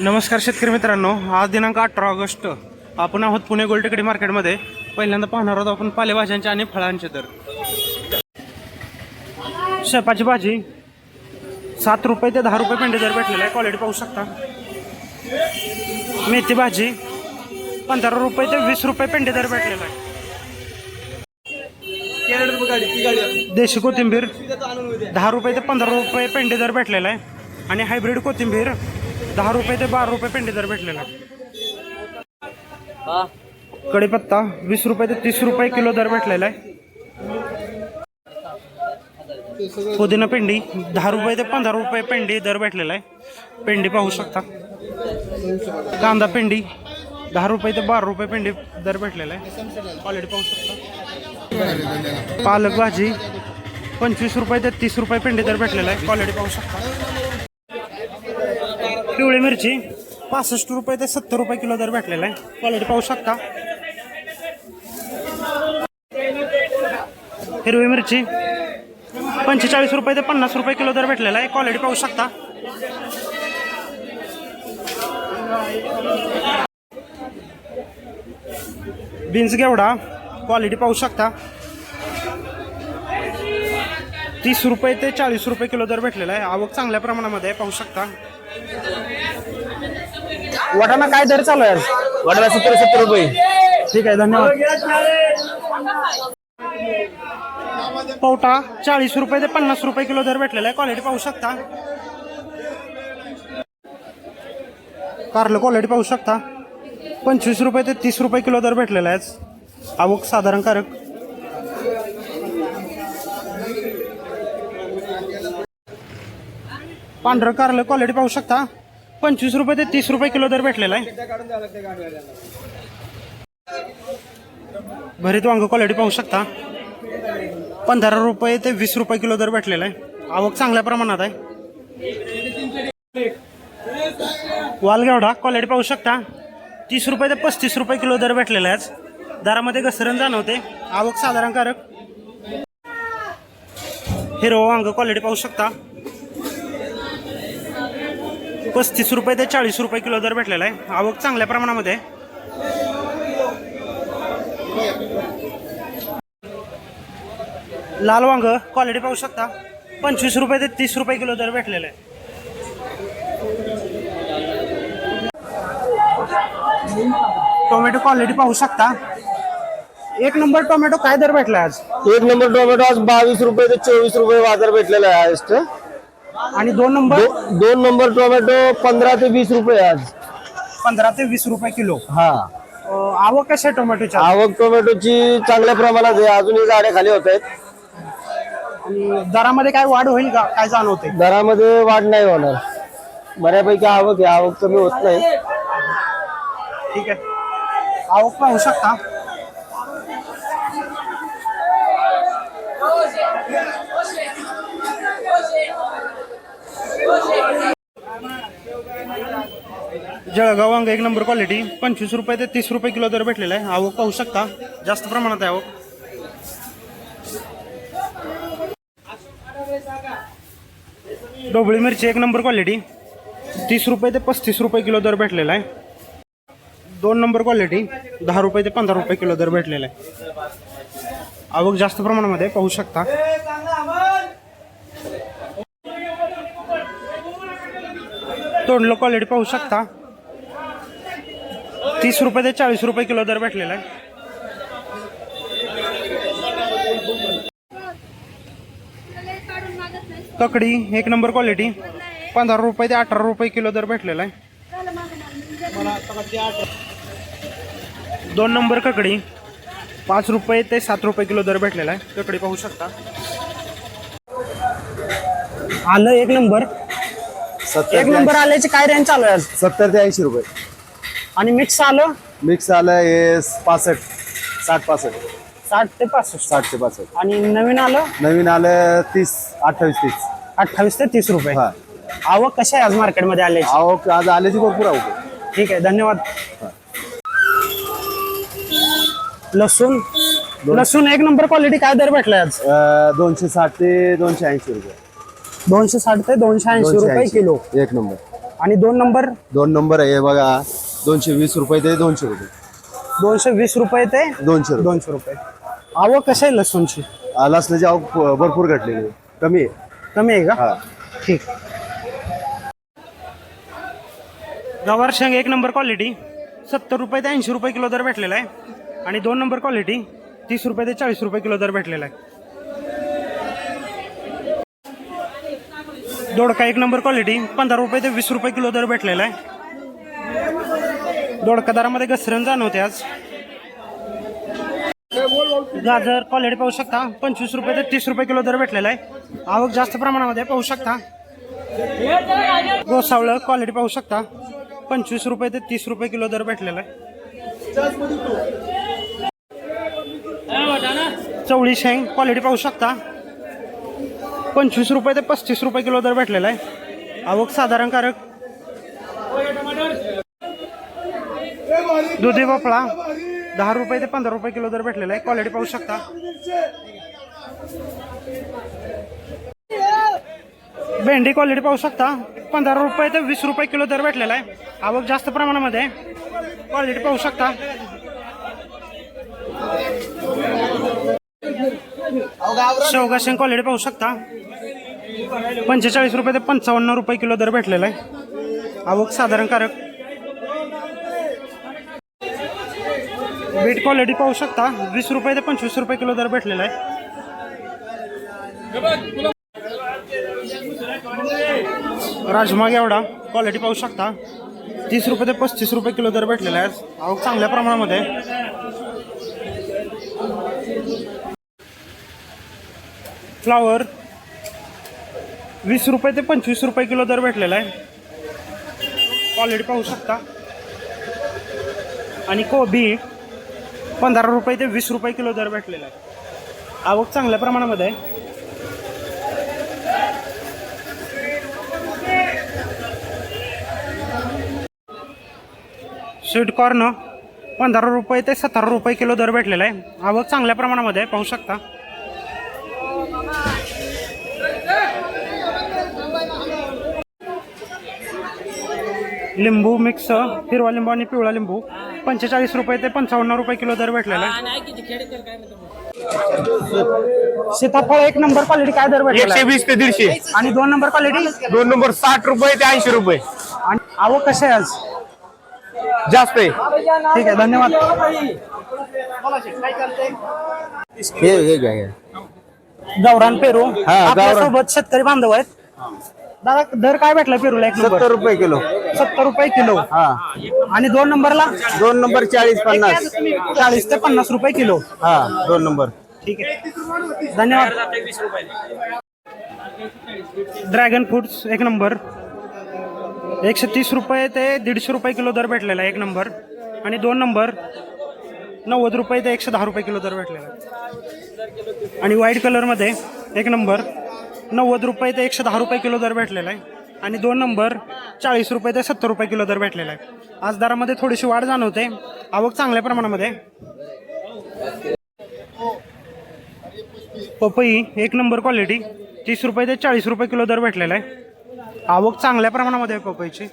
नमस्कार शेतकरी मित्रांनो आज दिनांक अठरा ऑगस्ट. आपण आहोत पुणे गोल्टेकडी मार्केटमध्ये. पहिल्यांदा पाहणार आहोत आपण पालेभाज्यांचे आणि फळांचे दर. शेपाची भाजी सात रुपये ते दहा रुपये पेंडे दर भेटलेला आहे. क्वालिटी पाहू शकता. मेथी भाजी पंधरा रुपये ते वीस रुपये पेंडे दर भेटलेला आहे. देशी कोथिंबीर दहा रुपये ते पंधरा रुपये पेंडे दर भेटलेला आहे. आणि हायब्रिड कोथिंबीर दहा रुपये ते बारा रुपये पेंडे दर भेटलेला आहे कढीपत्ता वीस रुपये ते तीस रुपये किलो दर भेटलेला आहे. पुदिना पेंडी दहा रुपये ते पंधरा रुपये पेंडी दर भेटलेला आहे. पेंडी पाहू शकता. कांदा पेंडी दहा रुपये ते बारा रुपये पेंडी दर भेटलेला आहे. क्वालिटी पाहू शकता. पालक भाजी पंचवीस रुपये ते तीस रुपये पेंडी दर भेटलेला आहे. क्वालिटी पाहू शकता. पिवळी मिरची. पासष्ट रुपये ते सत्तर रुपये किलो दर भेटलेला आहे. क्वालिटी पाहू शकता. हिरवी मिरची. पंचेचाळीस रुपये ते पन्नास रुपये किलो दर भेटलेला आहे. क्वालिटी पाहू शकता. बीन्स घेवडा. क्वालिटी पाहू शकता. तीस रुपये ते चाळीस रुपये किलो दर भेटलेला आहे. आवक चांगल्या प्रमाणामध्ये पाहू शकता. वाटाणा काय दर चालू आहे? वाटाणा सत्तर सत्तर रुपये. ठीक आहे धन्यवाद. पवटा चाळीस रुपये ते पन्नास रुपये किलो दर भेटलेला आहे. क्वालिटी पाहू शकता. कारलं क्वालिटी पाहू शकता. पंचवीस रुपये ते तीस रुपये किलो दर भेटलेला आहे. आवक साधारणकारक पांढरं कारलं क्वालिटी पाहू शकता. पंचवीस रुपये ते तीस रुपये किलो दर भेटलेला आहे. भरीत वांग क्वालिटी पाहू शकता. पंधरा रुपये ते वीस रुपये किलो दर भेटलेला आहे. आवक चांगल्या प्रमाणात आहे. वालगावडा क्वालिटी पाहू शकता. तीस रुपये ते पस्तीस रुपये किलो दर भेटलेला आहे दरामध्ये घसरण जाणवते. आवक साधारणकारक. हिरवं वांग क्वालिटी पाहू शकता. पस्तीस रुपये ते चाळीस रुपये किलो दर भेटलेला आहे. आवक चांगल्या प्रमाणामध्ये लाल वांग क्वालिटी पाहू शकता. पंचवीस रुपये ते तीस रुपये किलो दर भेटलेला आहे. टोमॅटो क्वालिटी पाहू शकता. एक नंबर टोमॅटो काय दर भेटला आज? एक नंबर टोमॅटो आज बावीस रुपये ते चोवीस रुपये बाजार भेटलेला आहे हायस्ट आणि दोन नंबर? दोन नंबर टोमॅटो पंधरा ते वीस रुपये आज. पंधरा ते वीस रुपये किलो. हा. अं, आवक कशी आहे टोमॅटोच्या आवक टोमॅटोची चांगल्या प्रमाणात आहे. अजूनही झाडे खाली होत आहेत. आणि दरामध्ये काय वाढ होईल का? काय जाणवते दरामध्ये वाढ नाही होणार. बऱ्यापैकी आवक आहे. आवक कमी होत नाही. ठीक आहे. आवक पाहू शकता. जळगाव वांग एक नंबर क्वालिटी पंचवीस रुपये ते तीस रुपये किलो दर भेटलेला आहे. आवक पाहू शकता. जास्त प्रमाणात आहे आवक. ढोबळी मिरची एक नंबर क्वालिटी तीस रुपये ते पस्तीस रुपये किलो दर भेटलेला आहे. दोन नंबर क्वालिटी दहा रुपये ते पंधरा रुपये किलो दर भेटलेला आहे. आवक जास्त प्रमाणामध्ये पाहू शकता. तोंडलं क्वालिटी पाहू शकता. तीस रुपये ते चाळीस रुपये किलो दर भेटलेला आहे. ककडी एक नंबर क्वालिटी पंधरा रुपये ते अठरा रुपये किलो दर भेटलेला आहे. दोन नंबर ककडी. पाच रुपये ते सात रुपये किलो दर भेटलेला आहे. ककडी पाहू शकता. आलं एक नंबर. एक नंबर आल्याची काय रेंज चालू आहे आज? सत्तर ते ऐंशी रुपये. आणि मिक्स आलं? मिक्स आलं हे पासष्ट साठ पासष्ट. साठ ते पासष्ट. साठ ते पासष्ट. आणि नवीन आलं? नवीन आलं तीस अठ्ठावीस तीस. अठ्ठावीस ते तीस रुपये. हा. आवक कशी आहे आज मार्केटमध्ये आल्याची? आवक आज आल्याची भरपूर आवक. ठीक आहे धन्यवाद. लसूण? लसूण एक नंबर क्वालिटी काय दर भेटलाय आज? दोनशे साठ ते दोनशे ऐंशी रुपये. दोनशे साठ ते दोनशे ऐंशी दोनशे रुपये ऐंशी. किलो. एक नंबर. आणि दोन नंबर? दोन नंबर आहे हे बघा दोनशे वीस रुपये ते दोनशे रुपये. दोनशे वीस रुपये ते दोनशे रुपये. दोनशे रुपये. आवक कशी आहे लसूणची? लसणाची आवक प- भरपूर घटलेली आहे. कमी आहे. कमी आहे का? हा. ठीक. गवार शेंग एक नंबर क्वालिटी सत्तर रुपये ते ऐंशी रुपये किलो दर भेटलेला आहे. आणि दोन नंबर क्वालिटी तीस रुपये ते चाळीस रुपये किलो दर भेटलेला आहे. दोडका एक नंबर क्वालिटी. पंधरा रुपये ते वीस रुपये किलो दर भेटलेला आहे. दोडका दरामध्ये घसरण जाणवते आज. गाजर क्वालिटी पाहू शकता. पंचवीस रुपये ते तीस रुपये किलो दर भेटलेला आहे. आवक जास्त प्रमाणामध्ये पाहू शकता. गोसावळं क्वालिटी पाहू शकता. पंचवीस रुपये ते तीस रुपये किलो दर भेटलेला आहे. चवळी शेंग क्वालिटी पाहू शकता. पंचवीस रुपये ते पस्तीस रुपये किलो दर भेटलेला आहे. आवक साधारण कारक दुधी भोपळा दहा रुपये ते पंधरा रुपये किलो दर भेटलेला आहे. क्वालिटी पाहू शकता. भेंडी क्वालिटी पाहू शकता. पंधरा रुपये ते वीस रुपये किलो दर भेटलेला आहे. आवक जास्त प्रमाणामध्ये क्वालिटी पाहू शकता. शेवगा शेंग क्वालिटी पाहू शकता. पंचेचाळीस रुपये ते पंचावन्न रुपये किलो दर भेटलेला आहे. आवक साधारणकारक बीट क्वालिटी पाहू शकता. वीस रुपये ते पंचवीस रुपये किलो दर भेटलेला आहे. राजमा एवढा क्वालिटी पाहू शकता. तीस रुपये ते पस्तीस रुपये किलो दर भेटलेला आहे. आवक चांगल्या प्रमाणामध्ये फ्लावर वीस रुपये ते पंचवीस रुपये किलो दर भेटलेला आहे. क्वालिटी पाहू शकता. आणि कोबी पंधरा रुपये ते वीस रुपये किलो दर भेटलेला आहे. आवक चांगल्या प्रमाणामध्ये आहे. स्वीट कॉर्न पंधरा रुपये ते सतरा रुपये किलो दर भेटलेला आहे. आवक चांगल्या प्रमाणामध्ये आहे पाहू शकता. लिंबू मिक्स हिरवा लिंबू आणि पिवळा लिंबू. पंचेचाळीस रुपये ते पंचावन्न रुपये किलो दर भेटलेला आहे. सीताफळ एक नंबर क्वालिटी काय दर एकशे? वीस ते दीडशे. आणि दोन नंबर क्वालिटी दोन नंबर साठ रुपये ते ऐंशी रुपये. आणि आवक कसे आहे आज? जास्त आहे. ठीक आहे धन्यवाद. हे हे घ्या हे. गौरान पेरू. गावरान. आपल्यासोबत शेतकरी बांधव आहेत. दादा दर काय भेटला पेरूला एक नंबर? सत्तर रुपये किलो. सत्तर रुपये किलो. हा. आणि दोन नंबरला? दोन नंबर चाळीस पन्नास. चाळीस ते पन्नास रुपये किलो. हा दोन नंबर. ठीक आहे. धन्यवाद. ड्रॅगन फ्रूट्स एक नंबर. एकशे तीस रुपये ते दीडशे रुपये किलो दर भेटलेला आहे एक नंबर. आणि दोन नंबर नव्वद रुपये ते एकशे दहा रुपये किलो दर भेटलेला आहे. आणि व्हाईट कलरमध्ये एक नंबर. नव्वद रुपये ते एकशे दहा रुपये किलो दर भेटलेला आहे. आणि दोन नंबर चाळीस रुपये ते सत्तर रुपये किलो दर भेटलेला आहे. आज दरामध्ये थोडीशी वाढ जाणवते. आवक चांगल्या प्रमाणामध्ये पपई एक नंबर क्वालिटी तीस रुपये ते चाळीस रुपये किलो दर भेटलेला आहे. आवक चांगल्या प्रमाणामध्ये आहे पपईची.